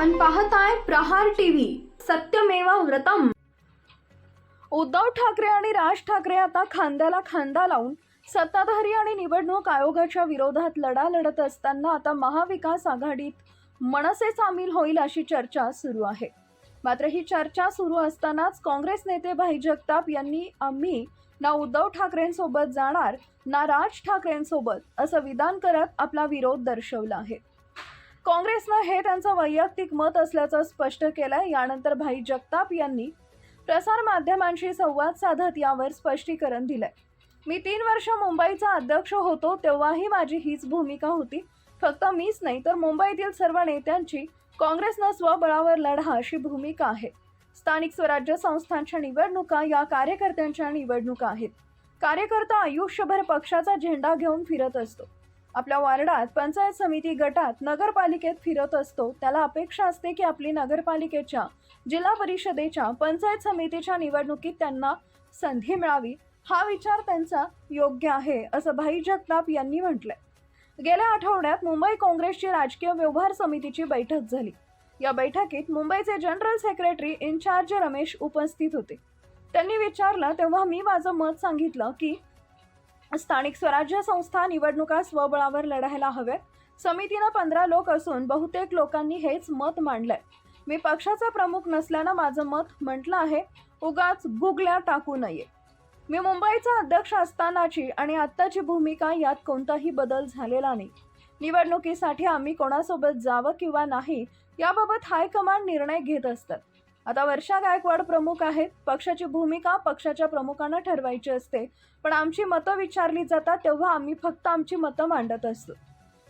प्रहार TV. सत्यमेवा व्रतम. उद्धव ठाकरे आणि राज ठाकरे आता खांद्याला खांदा लावून सत्ताधारी आणि निवडणूक आयोगाच्या विरोधात लढा लढत असताना आता महाविकास आघाडीत मनसे सामील होईल अशी चर्चा सुरू आहे. मात्र ही चर्चा सुरू असतानाच काँग्रेस नेते भाई जगताप यांनी आम्ही ना उद्धव ठाकरेंसोबत जाणार ना राज ठाकरेंसोबत असं विधान करत आपला विरोध दर्शवला आहे. काँग्रेसनं हे त्यांचं वैयक्तिक मत असल्याचं स्पष्ट केलंय. यानंतर भाई जगताप यांनी प्रसार माध्यमांशी संवाद साधत यावर स्पष्टीकरण दिलंय. मी तीन वर्ष मुंबईचा अध्यक्ष होतो तेव्हाही माझी हीच भूमिका होती. फक्त मीच नाही तर मुंबईतील सर्व नेत्यांची काँग्रेसनं स्वबळावर लढा अशी भूमिका आहे. स्थानिक स्वराज्य संस्थांच्या निवडणुका या कार्यकर्त्यांच्या निवडणुका आहेत. कार्यकर्ता आयुष्यभर पक्षाचा झेंडा घेऊन फिरत असतो. आपल्या वार्डात पंचायत समिती गटात नगरपालिकेत फिरत असतो. त्याला अपेक्षा असते की आपली नगरपालिकेच्या जिल्हा परिषदेच्या पंचायत समितीच्या निवडणुकीत त्यांना संधी मिळावी. हा विचार त्यांचा योग्य आहे असं भाई जगताप यांनी म्हटलंय. गेल्या आठवड्यात मुंबई काँग्रेसची राजकीय व्यवहार समितीची बैठक झाली. या बैठकीत मुंबईचे जनरल सेक्रेटरी इन्चार्ज रमेश उपस्थित होते. त्यांनी विचारलं तेव्हा मी माझं मत सांगितलं की स्थानिक स्वराज्य संस्था निवडणुका स्वबळावर लढायला हव्यात. समितीनं पंधरा लोक असून बहुतेक लोकांनी हेच मत मांडलंय. मी पक्षाचा प्रमुख नसल्यानं माझं मत म्हटलं आहे. उगाच गुगल्या टाकू नये. मी मुंबईचा अध्यक्ष असतानाची आणि आत्ताची भूमिका यात कोणताही बदल झालेला नाही. निवडणुकीसाठी आम्ही कोणासोबत जावं किंवा नाही याबाबत हायकमांड निर्णय घेत असतात. आता वर्षा गायकवाड प्रमुख आहेत. पक्षाची भूमिका पक्षाच्या प्रमुखांना ठरवायची असते. पण आमची मतं विचारली जातात तेव्हा आम्ही फक्त आमची मतं मांडत असतो.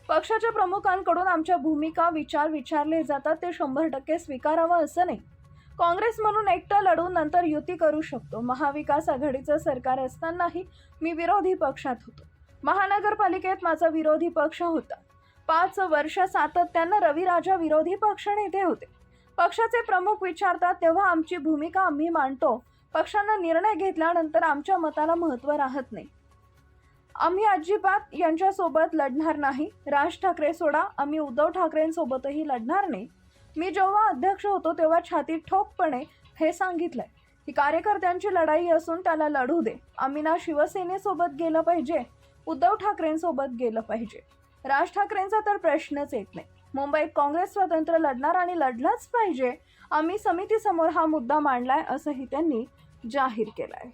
पक्षाच्या प्रमुखांकडून आमच्या भूमिका विचार विचारले जातात. ते शंभर टक्के स्वीकारावं असं नाही. काँग्रेस म्हणून एकटं लढून नंतर युती करू शकतो. महाविकास आघाडीचं सरकार असतानाही मी विरोधी पक्षात होतो. महानगरपालिकेत माझा विरोधी पक्ष होता. पाच वर्ष सातत्यानं रविराजा विरोधी पक्षनेते होते. पक्षाचे प्रमुख विचारतात तेव्हा आमची भूमिका आम्ही मांडतो. पक्षानं निर्णय घेतल्यानंतर आमच्या मताला महत्त्व राहत नाही. आम्ही अजिबात यांच्यासोबत लढणार नाही. राज ठाकरे सोडा आम्ही उद्धव ठाकरेंसोबतही लढणार नाही. मी जेव्हा अध्यक्ष होतो तेव्हा छातीत ठोकपणे हे सांगितलंय ही कार्यकर्त्यांची लढाई असून त्याला लढू दे. आम्ही ना शिवसेनेसोबत गेलं पाहिजे उद्धव ठाकरेंसोबत गेलं पाहिजे. राज ठाकरेंचा तर प्रश्नच येत नाही. मुंबईत काँग्रेस स्वतंत्र लढणार आणि लढलंच पाहिजे. आम्ही समितीसमोर हा मुद्दा मांडलाय असंही त्यांनी जाहीर केलंय.